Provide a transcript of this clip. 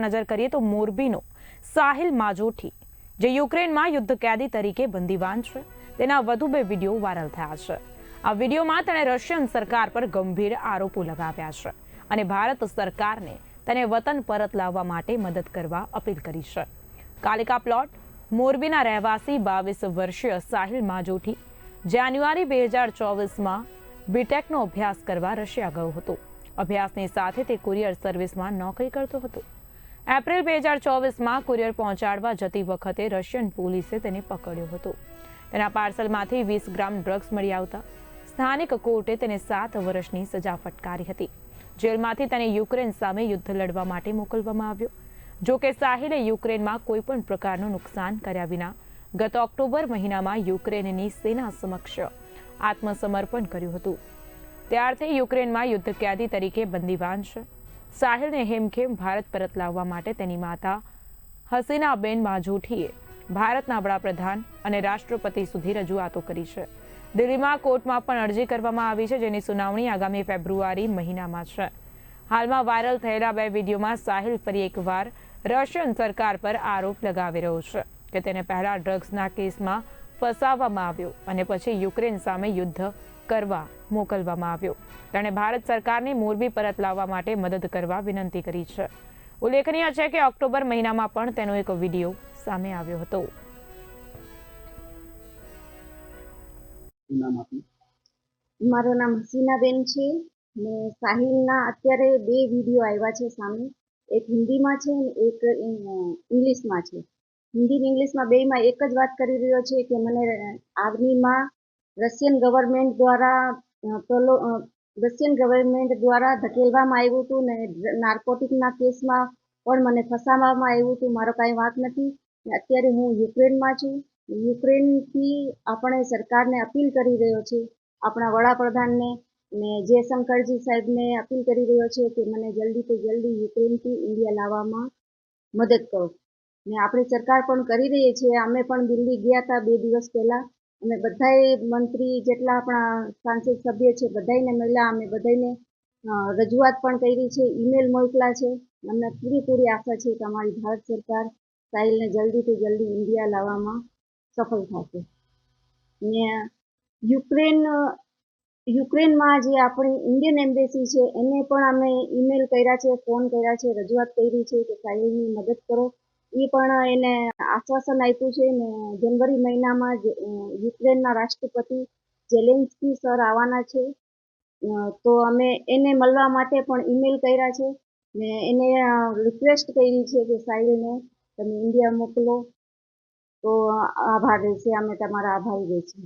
નજર કરીએ તો મોરબીનો સાહિલ માજોઠી, જે યુક્રેનમાં યુદ્ધ કેદી તરીકે બંદીવાન છે. તેના વધુ બે વીડિયો વાયરલ થયા છે. આ વિડીયોમાં તેણે રશિયન સરકાર પર ગંભીર આરોપો લગાવ્યા છે અને ભારત સરકારને તેને વતન પરત લાવવા માટે મદદ કરવા અપીલ કરી છે. કાલિકા પ્લોટ, મોરબીના રહેવાસી બાવીસ વર્ષીય સાહિલ માજોઠી, જાન્યુઆરી બે હજાર ચોવીસમાં બીટેકનો અભ્યાસ કરવા રશિયા ગયો હતો. અભ્યાસની સાથે તે કુરિયર સર્વિસમાં નોકરી કરતો હતો. એપ્રિલ બે હજાર ચોવીસમાં કુરિયર પહોંચાડવા જતી વખતે રશિયન પોલીસે તેને પકડ્યો હતો. તેના પાર્સલમાંથી વીસ ગ્રામ ડ્રગ્સ મળી આવતા સ્થાનિક કોર્ટે તેને સાત વર્ષની સજા ફટકારી હતી. જેલમાંથી તેને યુક્રેન સામે યુદ્ધ લડવા માટે મોકલવામાં આવ્યો. જો કે સાહિલે યુક્રેનમાં કોઈ પણ પ્રકારનું નુકસાન કર્યા વિના ગત ઓક્ટોબર મહિનામાં યુક્રેનની સેના સમક્ષ આત્મસમર્પણ કર્યું હતું. ત્યારથી યુક્રેનમાં યુદ્ધ કેદી તરીકે બંદીવાન છે. સાહિલને હેમખેમ ભારત પરત લાવવા માટે તેની માતા હસીનાબેન માજોઠીએ ભારતના વડાપ્રધાન અને રાષ્ટ્રપતિ સુધી રજૂઆતો કરી છે. દિલ્હીમાં કોર્ટમાં પણ અરજી કરવામાં આવી છે, જેની સુનાવણી આગામી ફેબ્રુઆરી મહિનામાં છે. હાલમાં વાયરલ થયેલા બે વિડીયોમાં સાહિલ ફરી એકવાર રશિયન સરકાર પર આરોપ લગાવી રહ્યો છે કે તેને પહેલા ડ્રગ્સના કેસમાં ફસાવવામાં આવ્યો અને પછી યુક્રેન સામે યુદ્ધ કરવા મોકલવામાં આવ્યો. તેણે ભારત સરકારને મોરબી પરત લાવવા માટે મદદ કરવા વિનંતી કરી છે. ઉલ્લેખનીય છે કે ઓક્ટોબર મહિનામાં પણ તેનો એક વીડિયો સામે આવ્યો હતો. મારું નામ હસીનાબેન છે. ને સાહિલના અત્યારે બે વીડિયો આવ્યા છે સામે. એક હિન્દીમાં છે ને એક ઇંગ્લિશમાં છે. હિન્દી ને ઇંગ્લિશમાં બેમાં એક જ વાત કરી રહ્યો છે કે મને આર્મીમાં રશિયન ગવર્મેન્ટ દ્વારા રશિયન ગવર્મેન્ટ દ્વારા ધકેલવામાં આવ્યું હતું ને નાર્કોટિકના કેસમાં પણ મને ફસાવવામાં આવ્યું હતું, મારો કાંઈ વાંક નથી. અત્યારે હું યુક્રેનમાં છું. યુક્રેનથી આપણે સરકારને અપીલ કરી રહ્યો છે, આપણા વડાપ્રધાનને ને જયશંકરજી સાહેબને અપીલ કરી રહ્યો છે કે મને જલ્દીથી જલ્દી યુક્રેનથી ઇન્ડિયા લાવવામાં મદદ કરો. ને આપણી સરકાર પણ કરી રહી છે, અમે પણ દિલ્હી ગયા હતા બે દિવસ પહેલા. અમે બધાએ મંત્રી જેટલા આપણા સાંસદ સભ્ય છે બધાને મળ્યા, અમે બધાને રજૂઆત પણ કરી છે, ઈમેલ મોકલા છે. અમને પૂરેપૂરી આશા છે કે અમારી ભારત સરકાર સાહિલને જલ્દીથી જલ્દી ઇન્ડિયા લાવવામાં સફળ થશે. ને યુક્રેન, યુક્રેનમાં જે આપણી ઇન્ડિયન એમ્બેસી છે, એને પણ અમે ઈમેલ કર્યા છે, ફોન કર્યા છે, રજૂઆત કરી છે કે સાહિલની મદદ કરો. એ પણ એને આશ્વાસન આપ્યું છે ને જનવરી મહિનામાં જ, યુક્રેનના રાષ્ટ્રપતિ જેલેન્સ્કી સર આવવાના છે. તો અમે એને મળવા માટે પણ ઈમેલ કર્યા છે ને એને રિક્વેસ્ટ કરી છે કે સાહિલને તમે ઇન્ડિયા મોકલો. તો આભાર રહેશે અમે તમારા આભારી રહીશું.